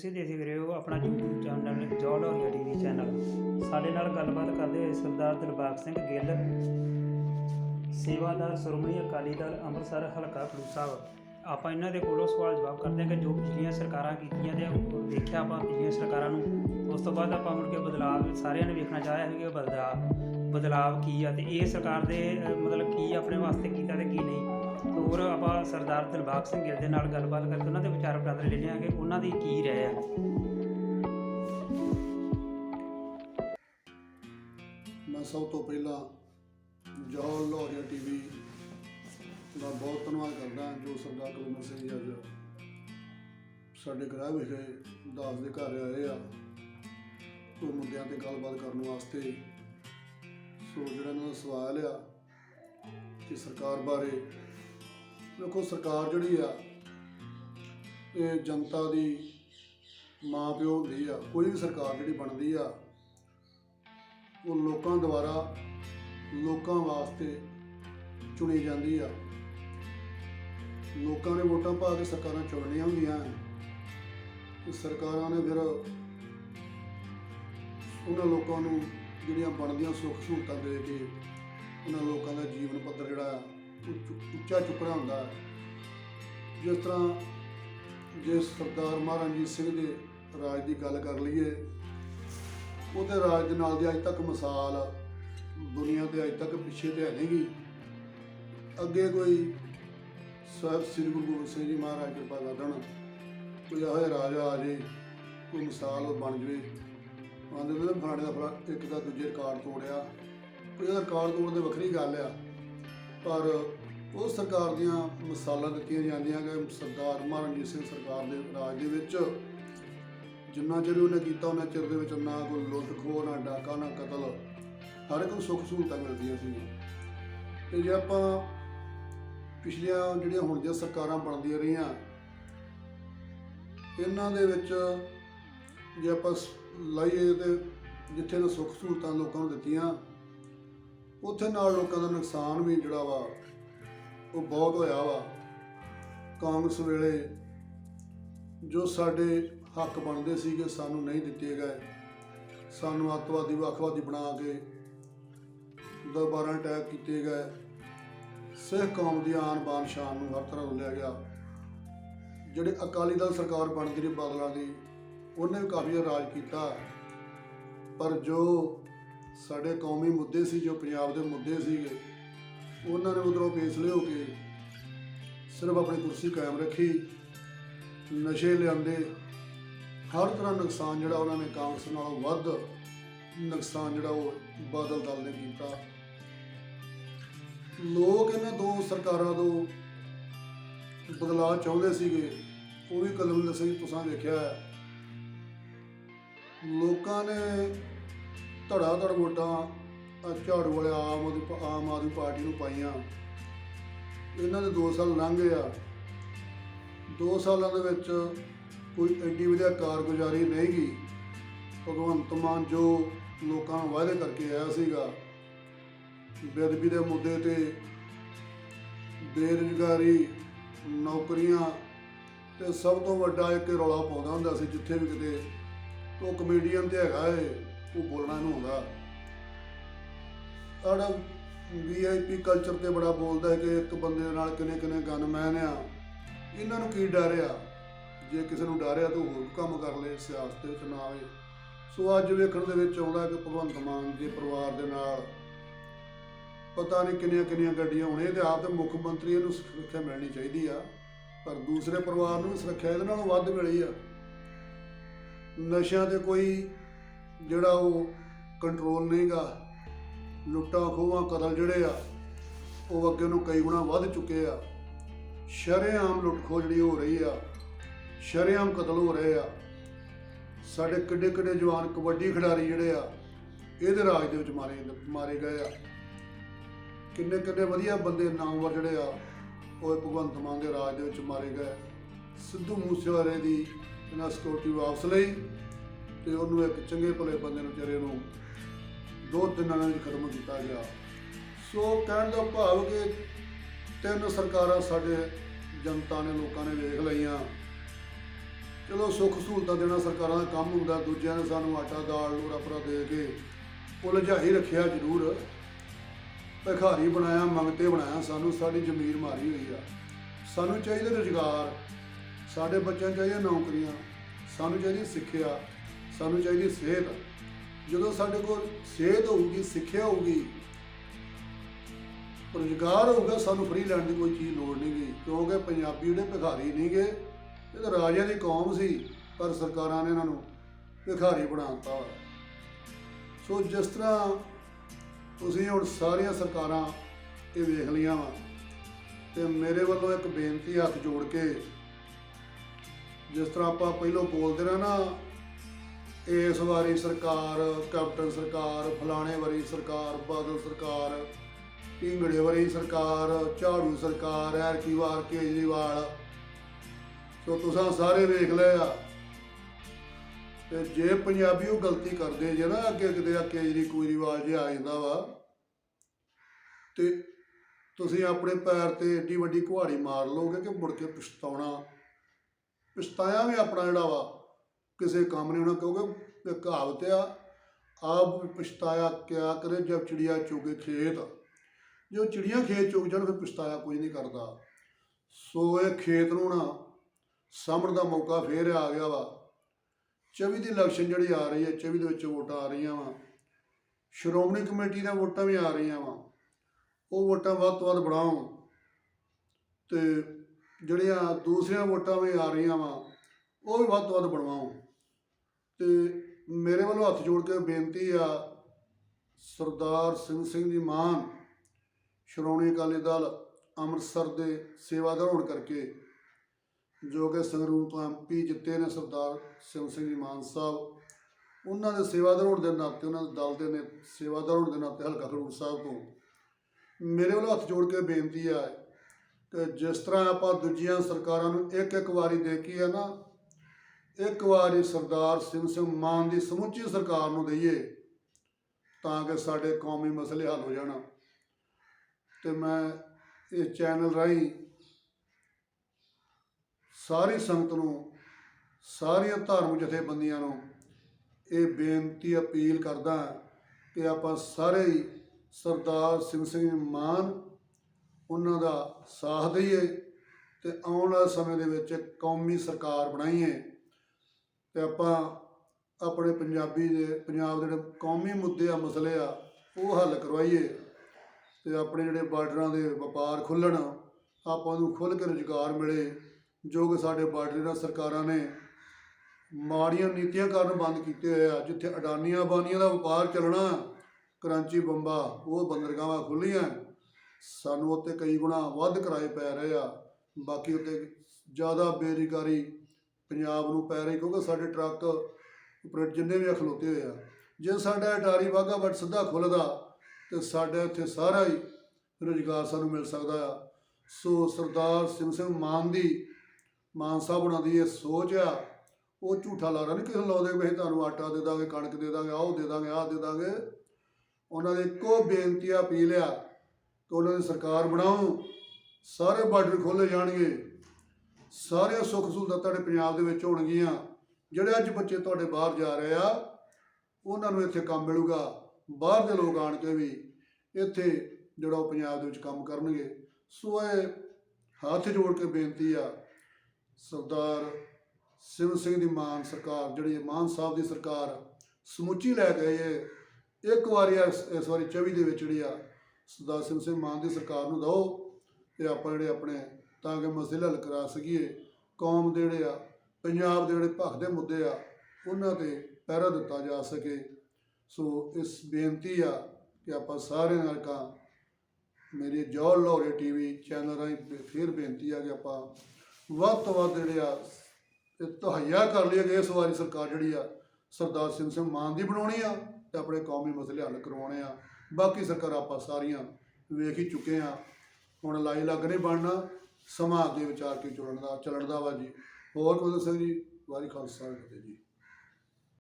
ਤੁਸੀਂ ਦੇਖ ਰਹੇ ਹੋ ਆਪਣਾ YouTube ਚੈਨਲ ਜੌਲ ਔਰੀਆ ਟੀਵੀ ਚੈਨਲ ਸਾਡੇ ਨਾਲ ਗੱਲਬਾਤ ਕਰਦੇ ਹੋਏ ਸਰਦਾਰ ਦਿਲਬਾਗ ਸਿੰਘ ਗਿੱਲ, ਸੇਵਾਦਾਰ ਸ਼੍ਰੋਮਣੀ ਅਕਾਲੀ ਦਲ ਅੰਮ੍ਰਿਤਸਰ ਹਲਕਾ ਖਡੂਰ ਸਾਹਿਬ। ਆਪਾਂ ਇਹਨਾਂ ਦੇ ਕੋਲੋਂ ਸਵਾਲ ਜਵਾਬ ਕਰਦੇ ਹਾਂ ਕਿ ਜੋ ਪਿਛਲੀਆਂ ਸਰਕਾਰਾਂ ਕੀਤੀਆਂ ਤੇ ਦੇਖਿਆ ਆਪਾਂ ਪਿਛਲੀਆਂ ਸਰਕਾਰਾਂ ਨੂੰ। ਉਸ ਤੋਂ ਬਾਅਦ ਆਪਾਂ ਮੁੜ ਕੇ ਬਦਲਾਅ ਸਾਰਿਆਂ ਨੇ ਵੇਖਣਾ ਚਾਹਿਆ ਹੈ ਕਿ ਉਹ ਬਦਲਾਅ ਬਦਲਾਅ ਕੀ ਆ ਤੇ ਇਹ ਸਰਕਾਰ ਦੇ ਮਤਲਬ ਕੀ ਆਪਣੇ ਵਾਸਤੇ ਕੀਤਾ ਤੇ ਕੀ ਨਹੀਂ। ਹੋਰ ਆਪਾਂ ਸਰਦਾਰ ਦਿਲਬਾਗ ਸਿੰਘ ਗਿੱਲ ਦੇ ਨਾਲ ਗੱਲਬਾਤ ਕਰਕੇ ਉਹਨਾਂ ਦੇ ਵਿਚਾਰ ਵਟਾਂਦਰੇ ਲੈਣੇ ਆ ਕਿ ਉਹਨਾਂ ਦੀ ਕੀ ਰਾਏ ਆ? ਮੈਂ ਸਭ ਤੋਂ ਪਹਿਲਾਂ ਜੌਹਰ ਲਾਹੌਰੀਆ ਟੀਵੀ ਦਾ ਬਹੁਤ ਧੰਨਵਾਦ ਕਰਦਾ ਜੋ ਸਰਦਾਰ ਕੁਲਵੰਤ ਸਿੰਘ ਜੀ ਅੱਜ ਸਾਡੇ ਗ੍ਰਹਿ ਵਿਖੇ ਦਾਸ ਦੇ ਘਰ ਆਏ ਆ। ਉਹ ਮੁੱਦਿਆਂ ਤੇ ਗੱਲਬਾਤ ਕਰਨ ਵਾਸਤੇ ਸੋ ਜਿਹੜਾ ਇਹਨਾਂ ਦਾ ਸਵਾਲ ਆ ਕਿ ਸਰਕਾਰ ਬਾਰੇ ਦੇਖੋ ਸਰਕਾਰ ਜਿਹੜੀ ਆ, ਇਹ ਜਨਤਾ ਦੀ ਮਾਂ ਪਿਓ ਹੁੰਦੀ ਆ, ਕੋਈ ਵੀ ਸਰਕਾਰ ਜਿਹੜੀ ਬਣਦੀ ਆ, ਉਹ ਲੋਕਾਂ ਦੁਆਰਾ ਲੋਕਾਂ ਵਾਸਤੇ ਚੁਣੀ ਜਾਂਦੀ ਆ। ਲੋਕਾਂ ਨੇ ਵੋਟਾਂ ਪਾ ਕੇ ਸਰਕਾਰਾਂ ਚੁਣਨੀਆਂ ਹੁੰਦੀਆਂ ਤੇ ਸਰਕਾਰਾਂ ਨੇ ਫਿਰ ਉਹਨਾਂ ਲੋਕਾਂ ਨੂੰ ਜਿਹੜੀਆਂ ਬਣਦੀਆਂ ਸੁੱਖ ਸਹੂਲਤਾਂ ਦੇ ਕੇ ਉਹਨਾਂ ਲੋਕਾਂ ਦਾ ਜੀਵਨ ਪੱਧਰ ਜਿਹੜਾ ਆ, ਉੱਚਾ ਚੁੱਕਣਾ ਹੁੰਦਾ ਹੈ। ਜਿਸ ਤਰ੍ਹਾਂ ਜੇ ਸਰਦਾਰ ਮਹਾਰਾਜਾ ਸਿੰਘ ਦੇ ਰਾਜ ਦੀ ਗੱਲ ਕਰ ਲਈਏ ਉਹਦੇ ਰਾਜ ਦੇ ਨਾਲ ਦੀ ਅੱਜ ਤੱਕ ਮਿਸਾਲ ਦੁਨੀਆ ਦੇ ਅੱਜ ਤੱਕ ਪਿੱਛੇ ਤੇ ਹੈ ਨਹੀਂਗੀ। ਅੱਗੇ ਕੋਈ ਸਾਹਿਬ ਸ੍ਰੀ ਗੁਰੂ ਗੋਬਿੰਦ ਸਿੰਘ ਜੀ ਮਹਾਰਾਜ ਕਿਰਪਾ ਕਰਨ ਕੋਈ ਇਹੋ ਜਿਹਾ ਰਾਜਾ ਆ ਜੇ ਕੋਈ ਮਿਸਾਲ ਉਹ ਬਣ ਜਵੇ। ਆਂਦੇ ਨੇ ਫਲਾਣੇ ਦਾ ਫਲਾ ਇੱਕ ਦਾ ਦੂਜੇ ਰਿਕਾਰਡ ਤੋੜਿਆ ਕੋਈ ਇਹਦਾ ਰਿਕਾਰਡ ਤੋੜਨ ਦੀ ਵੱਖਰੀ ਗੱਲ ਆ ਪਰ ਉਹ ਸਰਕਾਰ ਦੀਆਂ ਮਿਸਾਲਾਂ ਦਿੱਤੀਆਂ ਜਾਂਦੀਆਂ ਕਿ ਸਰਦਾਰ ਮਹਾਰਾਜਾ ਸਿੰਘ ਸਰਕਾਰ ਦੇ ਰਾਜ ਦੇ ਵਿੱਚ। ਜਿੰਨਾ ਚਿਰ ਉਹਨੇ ਕੀਤਾ, ਉਹਨਾਂ ਚਿਰ ਦੇ ਵਿੱਚ ਨਾ ਕੋਈ ਲੁੱਟ ਖੋਹ, ਨਾ ਡਾਕਾ, ਨਾ ਕਤਲ। ਹਰ ਇੱਕ ਨੂੰ ਸੁੱਖ ਸਹੂਲਤਾਂ ਮਿਲਦੀਆਂ ਸੀ ਤੇ ਜੇ ਆਪਾਂ ਪਿਛਲੀਆਂ ਜਿਹੜੀਆਂ ਹੁਣ ਦੀਆਂ ਸਰਕਾਰਾਂ ਬਣਦੀਆਂ ਰਹੀਆਂ, ਇਹਨਾਂ ਦੇ ਵਿੱਚ ਜੇ ਆਪਾਂ ਲਾਈਏ ਤੇ ਜਿੱਥੇ ਨਾ ਸੁੱਖ ਸਹੂਲਤਾਂ ਲੋਕਾਂ ਨੂੰ ਦਿੱਤੀਆਂ, ਉੱਥੇ ਨਾਲ ਲੋਕਾਂ ਦਾ ਨੁਕਸਾਨ ਵੀ ਜਿਹੜਾ ਵਾ ਉਹ ਬਹੁਤ ਹੋਇਆ ਵਾ। ਕਾਂਗਰਸ ਵੇਲੇ ਜੋ ਸਾਡੇ ਹੱਕ ਬਣਦੇ ਸੀਗੇ, ਸਾਨੂੰ ਨਹੀਂ ਦਿੱਤੇ ਗਏ। ਸਾਨੂੰ ਅੱਤਵਾਦੀ, ਵੱਖਵਾਦੀ ਬਣਾ ਕੇ ਦੁਬਾਰਾ ਅਟੈਕ ਕੀਤੇ ਗਏ। ਸਿੱਖ ਕੌਮ ਦੀ ਆਨ ਬਾਨ ਸ਼ਾਨ ਨੂੰ ਹਰ ਤਰ੍ਹਾਂ ਰੋਲਿਆ ਗਿਆ। ਜਿਹੜੇ ਅਕਾਲੀ ਦਲ ਸਰਕਾਰ ਬਣਦੀ ਰਹੀ ਬਾਦਲਾਂ ਦੀ, ਉਹਨੇ ਵੀ ਕਾਫੀ ਰਾਜ ਕੀਤਾ। ਪਰ ਜੋ ਸਾਡੇ ਕੌਮੀ ਮੁੱਦੇ ਸੀ, ਜੋ ਪੰਜਾਬ ਦੇ ਮੁੱਦੇ ਸੀਗੇ ਉਹਨਾਂ ਨੇ ਉਧਰੋਂ ਫੈਸਲੇ ਹੋ ਕੇ ਸਿਰਫ ਆਪਣੀ ਕੁਰਸੀ ਕਾਇਮ ਰੱਖੀ, ਨਸ਼ੇ ਲਿਆਂਦੇ। ਹਰ ਤਰ੍ਹਾਂ ਨੁਕਸਾਨ ਜਿਹੜਾ ਉਹਨਾਂ ਨੇ ਕਾਂਗਰਸ ਨਾਲੋਂ ਵੱਧ ਨੁਕਸਾਨ ਜਿਹੜਾ ਉਹ ਬਾਦਲ ਦਲ ਨੇ ਕੀਤਾ। ਲੋਕ ਇਹਨਾਂ ਦੋ ਸਰਕਾਰਾਂ ਤੋਂ ਬਦਲਾਅ ਚਾਹੁੰਦੇ ਸੀਗੇ, ਉਹ ਵੀ ਕਲਮ ਸਿੰਘ ਤੁਸੀਂ ਵੇਖਿਆ ਹੈ। ਲੋਕਾਂ ਨੇ ਧੜਾ ਧੜ ਵੋਟਾਂ ਝਾੜੂ ਵਾਲੇ ਆਮ ਆਦਮੀ ਆਮ ਆਦਮੀ ਪਾਰਟੀ ਨੂੰ ਪਾਈਆਂ। ਇਹਨਾਂ ਦੇ 2 ਸਾਲ ਲੰਘ ਗਏ ਆ। 2 ਸਾਲਾਂ ਦੇ ਵਿੱਚ ਕੋਈ ਐਡੀ ਵਧੀਆ ਕਾਰਗੁਜ਼ਾਰੀ ਨਹੀਂ ਗਈ। ਭਗਵੰਤ ਮਾਨ ਜੋ ਲੋਕਾਂ ਨੂੰ ਵਾਅਦੇ ਕਰਕੇ ਆਇਆ ਸੀਗਾ, ਬੇਅਦਬੀ ਦੇ ਮੁੱਦੇ ਤੇ ਬੇਰੁਜ਼ਗਾਰੀ, ਨੌਕਰੀਆਂ ਤੇ ਸਭ ਤੋਂ ਵੱਡਾ ਇੱਕ ਰੌਲਾ ਪਾਉਂਦਾ ਹੁੰਦਾ ਸੀ ਜਿੱਥੇ ਵੀ ਕਿਤੇ। ਉਹ ਕਮੇਡੀਅਨ ਤੇ ਹੈਗਾ ਏ, ਉਹ ਬੋਲਣਾ ਇਹਨੂੰ ਹੁੰਦਾ ਸਾਡਾ ਵੀਆਈਪੀ ਕਲਚਰ ਤੇ ਬੜਾ ਬੋਲਦਾ ਹੈ ਕਿ ਇੱਕ ਬੰਦੇ ਦੇ ਨਾਲ ਕਿੰਨੇ ਕਿੰਨੇ ਗਨਮੈਨ ਆ। ਇਹਨਾਂ ਨੂੰ ਕੀ ਡਰ ਆ? ਜੇ ਕਿਸੇ ਨੂੰ ਡਰ ਆ ਤਾਂ ਉਹ ਹੋਰ ਕੰਮ ਕਰ ਲਏ ਸਿਆਸਤ ਦੇ ਵਿੱਚ ਨਾ ਆਵੇ ਸੋ ਅੱਜ ਵੇਖਣ ਦੇ ਵਿੱਚ ਆਉਂਦਾ ਕਿ ਭਗਵੰਤ ਮਾਨ ਦੇ ਪਰਿਵਾਰ ਦੇ ਨਾਲ ਪਤਾ ਨਹੀਂ ਕਿੰਨੀਆਂ ਕਿੰਨੀਆਂ ਗੱਡੀਆਂ ਹੋਣੇ ਤੇ ਆਪ ਤੇ ਮੁੱਖ ਮੰਤਰੀ ਨੂੰ ਸੁਰੱਖਿਆ ਮਿਲਣੀ ਚਾਹੀਦੀ ਆ। ਪਰ ਦੂਸਰੇ ਪਰਿਵਾਰ ਨੂੰ ਸੁਰੱਖਿਆ ਇਹਦੇ ਨਾਲੋਂ ਵੱਧ ਮਿਲੀ ਆ। ਨਸ਼ਿਆਂ ਤੇ ਕੋਈ ਜਿਹੜਾ ਉਹ ਕੰਟਰੋਲ ਨਹੀਂਗਾ ਲੁੱਟਾਂ ਖੋਹਾਂ, ਕਤਲ ਜਿਹੜੇ ਆ, ਉਹ ਅੱਗੇ ਨੂੰ ਕਈ ਗੁਣਾ ਵੱਧ ਚੁੱਕੇ ਆ। ਸ਼ਰੇਆਮ ਲੁੱਟ ਖੋਹ ਜਿਹੜੀ ਹੋ ਰਹੀ ਆ, ਸ਼ਰੇਆਮ ਕਤਲ ਹੋ ਰਹੇ ਆ। ਸਾਡੇ ਕਿੱਡੇ ਕਿੱਡੇ ਜਵਾਨ ਕਬੱਡੀ ਖਿਡਾਰੀ ਜਿਹੜੇ ਆ, ਇਹਦੇ ਰਾਜ ਦੇ ਵਿੱਚ ਮਾਰੇ ਮਾਰੇ ਗਏ ਆ। ਕਿੰਨੇ ਕਿੰਨੇ ਵਧੀਆ ਬੰਦੇ, ਨਾਮਵਰ ਜਿਹੜੇ ਆ, ਉਹ ਭਗਵੰਤ ਮਾਨ ਦੇ ਰਾਜ ਦੇ ਵਿੱਚ ਮਾਰੇ ਗਏ। ਸਿੱਧੂ ਮੂਸੇਵਾਲੇ ਦੀ ਇਹਨਾਂ ਸਿਕਿਉਰਿਟੀ ਵਾਪਸ ਲਈ ਤੇ ਉਹਨੂੰ ਇੱਕ ਚੰਗੇ ਭਲੇ ਬੰਦੇ ਨੂੰ ਵਿਚਾਰੇ ਨੂੰ ਦੋ ਦਿਨਾਂ ਵਿੱਚ ਖਤਮ ਕੀਤਾ ਗਿਆ। ਸੋ ਕਹਿਣ ਦਾ ਭਾਵ ਕਿ ਤਿੰਨ ਸਰਕਾਰਾਂ ਸਾਡੇ ਜਨਤਾ ਨੇ, ਲੋਕਾਂ ਨੇ ਵੇਖ ਲਈਆਂ। ਚਲੋ ਸੁੱਖ ਸਹੂਲਤਾਂ ਦੇਣਾ ਸਰਕਾਰਾਂ ਦਾ ਕੰਮ ਹੁੰਦਾ, ਦੂਜਿਆਂ ਨੇ ਸਾਨੂੰ ਆਟਾ, ਦਾਲ ਲੋਰਾ ਪਰਾ ਦੇ ਕੇ ਉਲਝਾਈ ਰੱਖਿਆ ਜ਼ਰੂਰ। ਭਿਖਾਰੀ ਬਣਾਇਆ, ਮੰਗਤੇ ਬਣਾਇਆ, ਸਾਨੂੰ ਸਾਡੀ ਜ਼ਮੀਰ ਮਾਰੀ ਹੋਈ ਆ। ਸਾਨੂੰ ਚਾਹੀਦਾ ਰੁਜ਼ਗਾਰ। ਸਾਡੇ ਬੱਚਿਆਂ ਨੂੰ ਚਾਹੀਦੀਆਂ ਨੌਕਰੀਆਂ। ਸਾਨੂੰ ਚਾਹੀਦੀ ਸਿੱਖਿਆ। ਸਾਨੂੰ ਚਾਹੀਦੀ ਸਿਹਤ। ਜਦੋਂ ਸਾਡੇ ਕੋਲ ਸਿਹਤ ਹੋਊਗੀ, ਸਿੱਖਿਆ ਹੋਊਗੀ, ਰੁਜ਼ਗਾਰ ਹੋਊਗਾ, ਸਾਨੂੰ ਫਰੀ ਲੈਣ ਦੀ ਕੋਈ ਚੀਜ਼ ਲੋੜ ਨਹੀਂ ਗਈ ਕਿਉਂਕਿ ਪੰਜਾਬੀ ਜਿਹੜੇ ਭਿਖਾਰੀ ਨਹੀਂ ਨਹੀਂਗੇ ਇਹ ਤਾਂ ਰਾਜਿਆਂ ਦੀ ਕੌਮ ਸੀ, ਪਰ ਸਰਕਾਰਾਂ ਨੇ ਇਹਨਾਂ ਨੂੰ ਭਿਖਾਰੀ ਬਣਾਤਾ ਵਾ ਸੋ ਜਿਸ ਤਰ੍ਹਾਂ ਤੁਸੀਂ ਹੁਣ ਸਾਰੀਆਂ ਸਰਕਾਰਾਂ ਇਹ ਵੇਖ ਲਈਆਂ ਵਾ, ਤੇ ਮੇਰੇ ਵੱਲੋਂ ਇੱਕ ਬੇਨਤੀ ਹੱਥ ਜੋੜ ਕੇ, ਜਿਸ ਤਰ੍ਹਾਂ ਆਪਾਂ ਪਹਿਲਾਂ ਬੋਲਦੇ ਰਹੇ ਨਾ ਇਸ ਵਾਰੀ ਸਰਕਾਰ, ਕੈਪਟਨ ਸਰਕਾਰ, ਫਲਾਣੇ ਵਾਰੀ ਸਰਕਾਰ, ਬਾਦਲ ਸਰਕਾਰ ਢਿੰਗੜੇ ਵਾਰੀ ਸਰਕਾਰ, ਝਾੜੂ ਸਰਕਾਰ ਐਰਕੀ ਵਾਰ ਕੇਜਰੀਵਾਲ। ਸੋ ਤੁਸੀਂ ਸਾਰੇ ਵੇਖ ਲਏ ਆ। ਤੇ ਜੇ ਪੰਜਾਬੀ ਉਹ ਗਲਤੀ ਕਰਦੇ ਜੇ ਨਾ, ਅੱਗੇ ਕਿਤੇ ਆ ਕੇਜਰੀ ਕੁਜਰੀਵਾਲ ਜੇ ਆ ਜਾਂਦਾ ਵਾ, ਤੇ ਤੁਸੀਂ ਆਪਣੇ ਪੈਰ ਤੇ ਏਡੀ ਵੱਡੀ ਕੁਹਾੜੀ ਮਾਰ ਲਓਗੇ ਕਿ ਮੁੜ ਕੇ ਪਛਤਾਉਣਾ। ਪਛਤਾਇਆ ਵੀ ਆਪਣਾ ਜਿਹੜਾ ਵਾ। ਕਿਸੇ ਕੰਮ ਨਹੀਂ ਹੋਣਾ ਕਿਉਂਕਿ ਕਹਾਵਤ ਆ, ਆਪ ਪਛਤਾਇਆ ਕਿਆ ਕਰੇ ਜਬ ਚਿੜੀਆ ਚੁਗੇ ਖੇਤ। ਜੋ ਚਿੜੀਆਂ ਖੇਤ ਚੁਗ ਜਾਣ, ਫਿਰ ਪਛਤਾਇਆ ਕੋਈ ਨਹੀਂ ਕਰਦਾ। ਸੋ ਇਹ ਖੇਤ ਨੂੰ ਨਾ ਸਾਂਭਣ ਦਾ ਮੌਕਾ ਫੇਰ ਆ ਗਿਆ ਵਾ। 24 ਦੀ ਇਲੈਕਸ਼ਨ ਜਿਹੜੀ ਆ ਰਹੀ ਹੈ 24 ਦੇ ਵਿੱਚ ਵੋਟਾਂ ਆ ਰਹੀਆਂ ਵਾ। ਸ਼੍ਰੋਮਣੀ ਕਮੇਟੀ ਦੀਆਂ ਵੋਟਾਂ ਵੀ ਆ ਰਹੀਆਂ ਵਾ। ਉਹ ਵੋਟਾਂ ਵੱਧ ਤੋਂ ਵੱਧ ਬਣਾਓ। ਤੇ ਜਿਹੜੀਆਂ ਦੂਸਰੀਆਂ ਵੋਟਾਂ ਵੀ ਆ ਰਹੀਆਂ ਵਾ, ਉਹ ਵੀ ਵੱਧ ਤੋਂ ਵੱਧ ਬਣਵਾਓ। ਤੇ ਮੇਰੇ ਵੱਲੋਂ ਹੱਥ ਜੋੜ ਕੇ ਬੇਨਤੀ ਆ ਸਰਦਾਰ ਸਿੰਘ ਸਿੰਘ ਜੀ ਮਾਨ ਸ਼੍ਰੋਮਣੀ ਅਕਾਲੀ ਦਲ ਅੰਮ੍ਰਿਤਸਰ ਦੇ ਸੇਵਾਦਾਰ ਹੋਣ ਕਰਕੇ ਜੋ ਕਿ ਸੰਗਰੂਰ ਤੋਂ ਐਮਪੀ ਜਿੱਤੇ ਨੇ ਸਰਦਾਰ ਸਿੰਘ ਸਿੰਘ ਜੀ ਮਾਨ ਸਾਹਿਬ, ਉਹਨਾਂ ਦੇ ਸੇਵਾਦਾਰ ਹੋਣ ਦੇ ਨਾਤੇ, ਉਹਨਾਂ ਦੇ ਦਲ ਦੇ ਨੇ ਸੇਵਾਦਾਰ ਹੋਣ ਦੇ ਨਾਤੇ ਹਲਕਾ ਖਡੂਰ ਸਾਹਿਬ ਤੋਂ ਮੇਰੇ ਵੱਲੋਂ ਹੱਥ ਜੋੜ ਕੇ ਬੇਨਤੀ ਆ ਕਿ ਜਿਸ ਤਰ੍ਹਾਂ ਆਪਾਂ ਦੂਜੀਆਂ ਸਰਕਾਰਾਂ ਨੂੰ ਇੱਕ ਇੱਕ ਵਾਰੀ ਦੇਖੀ ਆ ਨਾ ਇੱਕ ਵਾਰੀ ਸਰਦਾਰ ਸਿੰਘ ਸਿੰਘ ਮਾਨ ਦੀ ਸਮੁੱਚੀ ਸਰਕਾਰ ਨੂੰ ਦਈਏ, ਤਾਂ ਕਿ ਸਾਡੇ ਕੌਮੀ ਮਸਲੇ ਹੱਲ ਹੋ ਜਾਣ। ਤੇ ਮੈਂ ਇਸ ਚੈਨਲ ਰਾਹੀਂ ਸਾਰੀ ਸੰਗਤ ਨੂੰ, ਸਾਰੀਆਂ ਧਾਰਮਿਕ ਜਥੇਬੰਦੀਆਂ ਨੂੰ ਇਹ ਬੇਨਤੀ ਅਪੀਲ ਕਰਦਾ ਕਿ ਆਪਾਂ ਸਾਰੇ ਹੀ ਸਰਦਾਰ ਸਿੰਘ ਸਿੰਘ ਮਾਨ ਉਹਨਾਂ ਦਾ ਸਾਥ ਦਈਏ ਤੇ ਆਉਣ ਵਾਲੇ ਸਮੇਂ ਦੇ ਵਿੱਚ ਕੌਮੀ ਸਰਕਾਰ ਬਣਾਈਏ। ਤੇ ਆਪਾਂ ਆਪਣੇ ਪੰਜਾਬੀ ਦੇ, ਪੰਜਾਬ ਦੇ ਜਿਹੜੇ ਕੌਮੀ ਮੁੱਦੇ ਆ, ਮਸਲੇ ਆ, ਉਹ ਹੱਲ ਕਰਵਾਈਏ ਤੇ ਆਪਣੇ ਜਿਹੜੇ ਬਾਰਡਰਾਂ ਦੇ ਵਪਾਰ ਖੁੱਲਣ, ਆਪਾਂ ਨੂੰ ਖੁੱਲ੍ਹ ਕੇ ਰੁਜ਼ਗਾਰ ਮਿਲੇ, ਜੋ ਕਿ ਸਾਡੇ ਬਾਰਡਰ ਨਾਲ ਸਰਕਾਰਾਂ ਨੇ ਮਾੜੀਆਂ ਨੀਤੀਆਂ ਕਾਰਨ ਬੰਦ ਕੀਤੇ ਹੋਏ ਆ, ਜਿੱਥੇ ਅਡਾਨੀਆਂ ਬਾਨੀਆਂ ਦਾ ਵਪਾਰ ਚੱਲਣਾ ਕਰਾਂਚੀ ਬੰਬਾ ਉਹ ਬੰਦਰਗਾਹਾਂ ਖੁੱਲੀਆਂ ਸਾਨੂੰ ਉੱਤੇ ਕਈ ਗੁਣਾ ਵੱਧ ਕਿਰਾਏ ਪੈ ਰਹੇ ਆ, ਬਾਕੀ ਉੱਤੇ ਜ਼ਿਆਦਾ ਬੇਰੁਜ਼ਗਾਰੀ ਪੰਜਾਬ ਨੂੰ ਪੈ ਰਹੀ ਕਿਉਂਕਿ ਸਾਡੇ ਟਰੱਕ ਆਪਰੇਟ ਜਿੰਨੇ ਵੀ ਆ ਖਲੋਤੇ ਹੋਏ ਆ। ਜੇ ਸਾਡਾ ਅਟਾਰੀ ਵਾਹਗਾ ਵੱਟ ਸਿੱਧਾ ਖੁੱਲਦਾ ਤੇ ਸਾਡੇ ਇੱਥੇ ਸਾਰਾ ਹੀ ਰੁਜ਼ਗਾਰ ਸਾਨੂੰ ਮਿਲ ਸਕਦਾ ਆ। ਸੋ ਸਰਦਾਰ ਸਿੰਘ ਸਿੰਘ ਮਾਨ ਦੀ, ਮਾਨ ਸਾਹਿਬ ਉਹਨਾਂ ਦੀ ਇਹ ਸੋਚ ਆ, ਉਹ ਝੂਠਾ ਲਾਰਾ ਨਹੀਂ ਕਿਸੇ ਨੂੰ ਲਾਉਂਦੇ ਵੀ ਅਸੀਂ ਤੁਹਾਨੂੰ ਆਟਾ ਦੇ ਦਾਂਗੇ, ਕਣਕ ਦੇ ਦਾਂਗੇ, ਆਹ ਦੇ ਦਾਂਗੇ, ਆਹ ਦੇ ਦਾਂਗੇ। ਉਹਨਾਂ ਦੀ ਇੱਕੋ ਬੇਨਤੀ ਆ ਅਪੀਲ ਆ ਕਿ ਉਹਨਾਂ ਦੀ ਸਰਕਾਰ ਬਣਾਓ ਸਾਰੇ ਬਾਰਡਰ ਖੋਲੇ ਜਾਣਗੇ। ਸਾਰੀਆਂ ਸੁੱਖ ਸਹੂਲਤਾਂ ਤੁਹਾਡੇ ਪੰਜਾਬ ਦੇ ਵਿੱਚ ਹੋਣਗੀਆਂ। ਜਿਹੜੇ ਅੱਜ ਬੱਚੇ ਤੁਹਾਡੇ ਬਾਹਰ ਜਾ ਰਹੇ ਆ, ਉਹਨਾਂ ਨੂੰ ਇੱਥੇ ਕੰਮ ਮਿਲੂਗਾ। ਬਾਹਰ ਦੇ ਲੋਕ ਆਣ ਕੇ ਵੀ ਇੱਥੇ ਜਿਹੜਾ ਉਹ ਪੰਜਾਬ ਦੇ ਵਿੱਚ ਕੰਮ ਕਰਨਗੇ। ਸੋ ਇਹ ਹੱਥ ਜੋੜ ਕੇ ਬੇਨਤੀ ਆ, ਸਰਦਾਰ ਸਿਵ ਸਿੰਘ ਦੀ ਮਾਨ ਸਰਕਾਰ, ਜਿਹੜੀ ਮਾਨ ਸਾਹਿਬ ਦੀ ਸਰਕਾਰ ਸਮੁੱਚੀ ਲੈ ਕੇ ਇਹ ਇੱਕ ਵਾਰੀ ਇਸ ਇਸ ਵਾਰੀ 24 ਦੇ ਵਿੱਚ ਜਿਹੜੀ ਆ, ਸਰਦਾਰ ਸਿਵ ਸਿੰਘ ਮਾਨ ਦੀ ਸਰਕਾਰ ਨੂੰ ਦਿਓ ਤੇ ਆਪਾਂ ਜਿਹੜੇ ਆਪਣੇ ਤਾਂ ਕਿ ਮਸਲੇ ਹੱਲ ਕਰਾ ਸਕੀਏ। ਕੌਮ ਦੇ ਜਿਹੜੇ ਆ, ਪੰਜਾਬ ਦੇ ਜਿਹੜੇ ਭਖ ਦੇ ਮੁੱਦੇ ਆ, ਉਹਨਾਂ ਤੇ ਪਹਿਰਾ ਦਿੱਤਾ ਜਾ ਸਕੇ। ਸੋ ਇਸ ਬੇਨਤੀ ਆ ਕਿ ਆਪਾਂ ਸਾਰੇ ਨਾਲਕਾਂ ਮੇਰੀ ਜੌਲ ਲਾਹੌਰੇ ਟੀਵੀ ਚੈਨਲ ਰਾਹੀਂ ਫਿਰ ਬੇਨਤੀ ਆ ਕਿ ਆਪਾਂ ਵੱਧ ਤੋਂ ਵੱਧ ਜਿਹੜੇ ਆ, ਇਹ ਤਹਈਆ ਕਰ ਲਿਆ ਕਿ ਇਸ ਵਾਰੀ ਸਰਕਾਰ ਜਿਹੜੀ ਆ, ਸਰਦਾਰ ਸਿੰਘ ਸਿੰਘ ਮਾਨ ਦੀ ਬਣਾਉਣੀ ਆ ਤੇ ਆਪਣੇ ਕੌਮੀ ਮਸਲੇ ਹੱਲ ਕਰਵਾਉਣੇ ਆ। ਬਾਕੀ ਸਰਕਾਰ ਆਪਾਂ ਸਾਰੀਆਂ ਵੇਖ ਹੀ ਚੁੱਕੇ ਆ। ਹੁਣ ਲਾਈ ਲੱਗ ਨਹੀਂ ਬਣਨਾ। ਸਮਾਜ ਦੇ ਵਿਚਾਰ ਕੇ ਚੱਲਣ ਦਾ ਚੱਲਣ ਦਾ ਵਾ ਜੀ। ਹੋਰ ਕੋਈ ਸਿੰਘ ਜੀ? ਵਾਰੀ ਖਾਲਸਾ ਜੀ।